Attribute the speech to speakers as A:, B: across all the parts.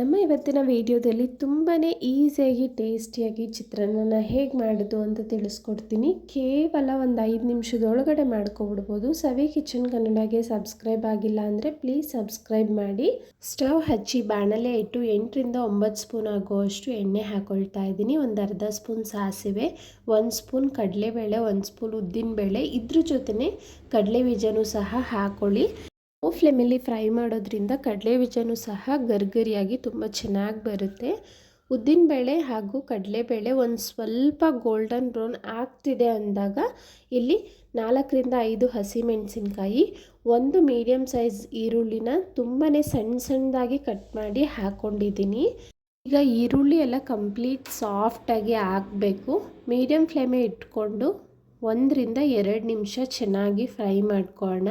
A: ನಮ್ಮ ಇವತ್ತಿನ ವಿಡಿಯೋದಲ್ಲಿ ತುಂಬಾ ಈಸಿಯಾಗಿ, ಟೇಸ್ಟಿಯಾಗಿ ಚಿತ್ರಾನ್ನನ ಹೇಗೆ ಮಾಡೋದು ಅಂತ ತಿಳಿಸ್ಕೊಡ್ತೀನಿ. ಕೇವಲ ಒಂದು ಐದು ನಿಮಿಷದೊಳಗಡೆ ಮಾಡ್ಕೊಬಿಡ್ಬೋದು. ಸವಿ ಕಿಚನ್ ಕನ್ನಡಗೆ ಸಬ್ಸ್ಕ್ರೈಬ್ ಆಗಿಲ್ಲ ಅಂದರೆ ಪ್ಲೀಸ್ ಸಬ್ಸ್ಕ್ರೈಬ್ ಮಾಡಿ. ಸ್ಟವ್ ಹಚ್ಚಿ ಬಾಣಲೆ ಇಟ್ಟು ಎಂಟರಿಂದ ಒಂಬತ್ತು ಸ್ಪೂನ್ ಆಗುವಷ್ಟು ಎಣ್ಣೆ ಹಾಕೊಳ್ತಾ ಇದ್ದೀನಿ. ಒಂದು ಅರ್ಧ ಸ್ಪೂನ್ ಸಾಸಿವೆ, ಒಂದು ಸ್ಪೂನ್ ಕಡಲೆಬೇಳೆ, ಒಂದು ಸ್ಪೂನ್ ಉದ್ದಿನಬೇಳೆ. ಇದ್ರ ಜೊತೆ ಕಡಲೆ ಬೀಜನೂ ಸಹ ಹಾಕೊಳ್ಳಿ. ಲೋ ಫ್ಲೇಮಲ್ಲಿ ಫ್ರೈ ಮಾಡೋದ್ರಿಂದ ಕಡಲೆ ಬೀಜನೂ ಸಹ ಗರ್ಗರಿಯಾಗಿ ತುಂಬ ಚೆನ್ನಾಗಿ ಬರುತ್ತೆ. ಉದ್ದಿನಬೇಳೆ ಹಾಗೂ ಕಡಲೆಬೇಳೆ ಒಂದು ಸ್ವಲ್ಪ ಗೋಲ್ಡನ್ ಬ್ರೌನ್ ಆಗ್ತಿದೆ ಅಂದಾಗ ಇಲ್ಲಿ ನಾಲ್ಕರಿಂದ ಐದು ಹಸಿಮೆಣಸಿನ್ಕಾಯಿ ಒಂದು ಮೀಡಿಯಮ್ ಸೈಜ್ ಈರುಳ್ಳಿನ ತುಂಬಾ ಸಣ್ಣ ಸಣ್ಣದಾಗಿ ಕಟ್ ಮಾಡಿ ಹಾಕ್ಕೊಂಡಿದ್ದೀನಿ ಈಗ ಈರುಳ್ಳಿ ಎಲ್ಲ ಕಂಪ್ಲೀಟ್ ಸಾಫ್ಟಾಗಿ ಹಾಕಬೇಕು ಮೀಡಿಯಮ್ ಫ್ಲೇಮೇ ಇಟ್ಕೊಂಡು ಒಂದರಿಂದ ಎರಡು ನಿಮಿಷ ಚೆನ್ನಾಗಿ ಫ್ರೈ ಮಾಡ್ಕೊಳ್ಳೋಣ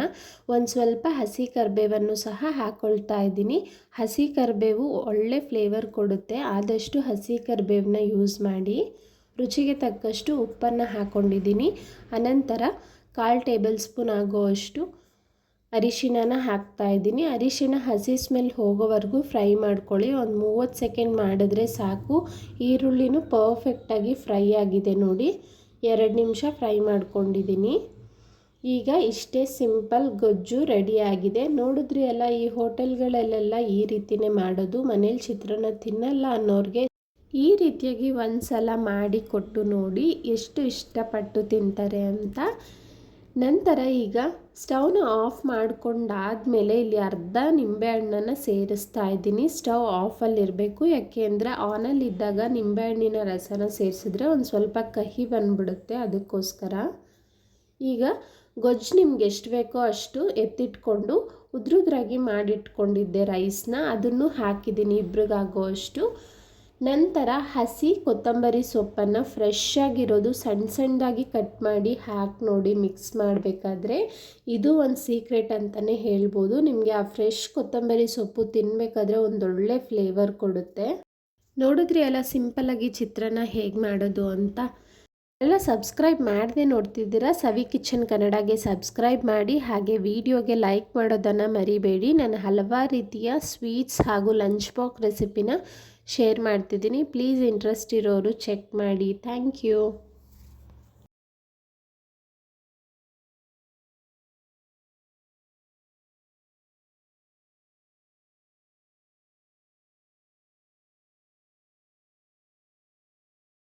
A: ಒಂದು ಸ್ವಲ್ಪ ಹಸಿ ಕರಿಬೇವನ್ನು ಸಹ ಹಾಕ್ಕೊಳ್ತಾ ಇದ್ದೀನಿ. ಹಸಿ ಕರಿಬೇವು ಒಳ್ಳೆ ಫ್ಲೇವರ್ ಕೊಡುತ್ತೆ. ಆದಷ್ಟು ಹಸಿ ಕರಿಬೇವನ್ನ ಯೂಸ್ ಮಾಡಿ. ರುಚಿಗೆ ತಕ್ಕಷ್ಟು ಉಪ್ಪನ್ನು ಹಾಕ್ಕೊಂಡಿದ್ದೀನಿ ಅನಂತರ ಕಾಲು ಟೇಬಲ್ ಸ್ಪೂನ್ ಆಗೋವಷ್ಟು ಅರಿಶಿಣನ ಹಾಕ್ತಾ ಇದ್ದೀನಿ. ಅರಿಶಿಣ ಹಸಿ ಸ್ಮೆಲ್ ಹೋಗೋವರೆಗೂ ಫ್ರೈ ಮಾಡ್ಕೊಳ್ಳಿ. ಒಂದು ಮೂವತ್ತು ಸೆಕೆಂಡ್ ಮಾಡಿದ್ರೆ ಸಾಕು. ಈರುಳ್ಳಿನೂ ಪರ್ಫೆಕ್ಟಾಗಿ ಫ್ರೈ ಆಗಿದೆ ನೋಡಿ. ಎರಡು ನಿಮಿಷ ಫ್ರೈ ಮಾಡ್ಕೊಂಡಿದ್ದೀನಿ. ಈಗ ಇಷ್ಟೇ ಸಿಂಪಲ್ ಗೊಜ್ಜು ರೆಡಿಯಾಗಿದೆ ನೋಡಿದ್ರಿ ಎಲ್ಲ ಈ ಹೋಟೆಲ್ಗಳಲ್ಲೆಲ್ಲ ಈ ರೀತಿಯೇ ಮಾಡೋದು, ಮನೇಲಿ ಚಿತ್ರಾನ್ನ ತಿನ್ನಲ್ಲ ಅನ್ನೋರಿಗೆ ಈ ರೀತಿಯಾಗಿ ಒಂದು ಸಲ ಮಾಡಿ ಕೊಟ್ಟು ನೋಡಿ ಎಷ್ಟು ಇಷ್ಟಪಟ್ಟು ತಿಂತಾರೆ ಅಂತ. ನಂತರ ಈಗ ಸ್ಟವ್ನ ಆಫ್ ಮಾಡ್ಕೊಂಡಾದಮೇಲೆ ಇಲ್ಲಿ ಅರ್ಧ ನಿಂಬೆಹಣ್ಣನ್ನು ಸೇರಿಸ್ತಾ ಇದ್ದೀನಿ. ಸ್ಟವ್ ಆಫಲ್ಲಿರಬೇಕು ಯಾಕೆ ಅಂದರೆ ಆನಲ್ಲಿದ್ದಾಗ ನಿಂಬೆಹಣ್ಣಿನ ರಸನ ಸೇರಿಸಿದ್ರೆ ಒಂದು ಸ್ವಲ್ಪ ಕಹಿ ಬಂದ್ಬಿಡುತ್ತೆ ಅದಕ್ಕೋಸ್ಕರ. ಈಗ ಗೊಜ್ಜು ನಿಮ್ಗೆ ಎಷ್ಟು ಬೇಕೋ ಅಷ್ಟು ಎತ್ತಿಟ್ಕೊಂಡು ಉದ್ರುದ್ರಾಗಿ ಮಾಡಿಟ್ಕೊಂಡಿದ್ದೆ ರೈಸ್ನ ಅದನ್ನು ಹಾಕಿದ್ದೀನಿ ಇಬ್ರಿಗಾಗೋ ಅಷ್ಟು ನಂತರ ಹಸಿ ಕೊತ್ತಂಬರಿ ಸೊಪ್ಪನ್ನು ಫ್ರೆಶ್ ಆಗಿರೋದು ಸಣ್ಣ ಸಣ್ಣದಾಗಿ ಕಟ್ ಮಾಡಿ ಹಾಕಿ ನೋಡಿ ಮಿಕ್ಸ್ ಮಾಡಬೇಕಾದ್ರೆ ಇದು ಒಂದು ಸೀಕ್ರೆಟ್ ಅಂತಲೇ ಹೇಳ್ಬೋದು. ನಿಮಗೆ ಆ ಫ್ರೆಶ್ ಕೊತ್ತಂಬರಿ ಸೊಪ್ಪು ತಿನ್ನಬೇಕಾದ್ರೆ ಒಂದೊಳ್ಳೆ ಫ್ಲೇವರ್ ಕೊಡುತ್ತೆ. ನೋಡಿದ್ರಿ ಎಲ್ಲ ಸಿಂಪಲ್ಲಾಗಿ ಚಿತ್ರಾನ್ನ ಹೇಗೆ ಮಾಡೋದು ಅಂತ? ಎಲ್ಲ ಸಬ್ಸ್ಕ್ರೈಬ್ ಮಾಡದೆ ನೋಡ್ತಿದ್ದೀರಾ? ಸವಿ ಕಿಚನ್ ಕನ್ನಡಗೆ ಸಬ್ಸ್ಕ್ರೈಬ್ ಮಾಡಿ, ಹಾಗೆ ವಿಡಿಯೋಗೆ ಲೈಕ್ ಮಾಡೋದನ್ನು ಮರಿಬೇಡಿ. ನಾನು ಹಲವಾರು ರೀತಿಯ ಸ್ವೀಟ್ಸ್ ಹಾಗೂ ಲಂಚ್ ಬಾಕ್ಸ್ ರೆಸಿಪಿನ ಶೇರ್ ಮಾಡ್ತಿದ್ದೀನಿ. ಪ್ಲೀಸ್ ಇಂಟ್ರೆಸ್ಟ್ ಇರೋರು ಚೆಕ್ ಮಾಡಿ. Thank you